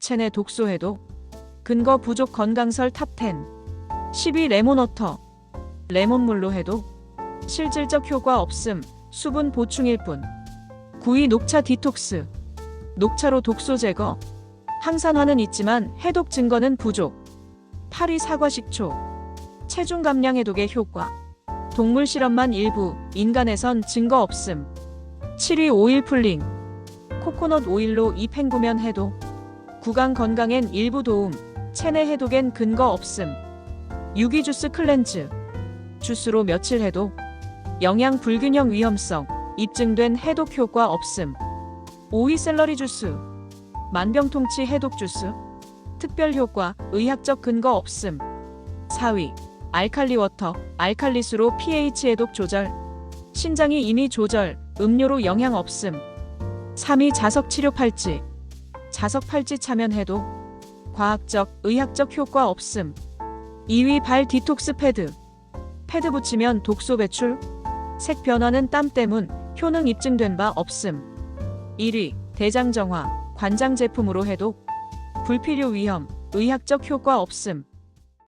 체내 독소 해독. 근거 부족 건강설 탑10. 10위 레몬워터. 레몬물로 해독. 실질적 효과 없음. 수분 보충일 뿐. 9위 녹차 디톡스. 녹차로 독소 제거. 항산화는 있지만 해독 증거는 부족. 8위 사과 식초. 체중 감량 해독의 효과. 동물 실험만 일부, 인간에선 증거 없음. 7위 오일 풀링. 코코넛 오일로 잎 헹구면 해독. 구강 건강엔 일부 도움. 체내 해독엔 근거 없음. 유기 주스 클렌즈. 주스로 며칠 해독. 영양 불균형 위험성. 입증된 해독 효과 없음. 5위 샐러리 주스. 만병통치 해독 주스. 특별 효과, 의학적 근거 없음. 4위. 알칼리 워터, 알칼리수로 pH 해독 조절. 신장이 이미 조절, 음료로 영향 없음. 3위 자석 치료 팔찌. 자석 팔찌 차면 해독. 과학적, 의학적 효과 없음. 2위 발 디톡스 패드. 패드 붙이면 독소 배출. 색 변화는 땀 때문, 효능 입증된 바 없음. 1위 대장 정화, 관장 제품으로 해독. 불필요 위험, 의학적 효과 없음.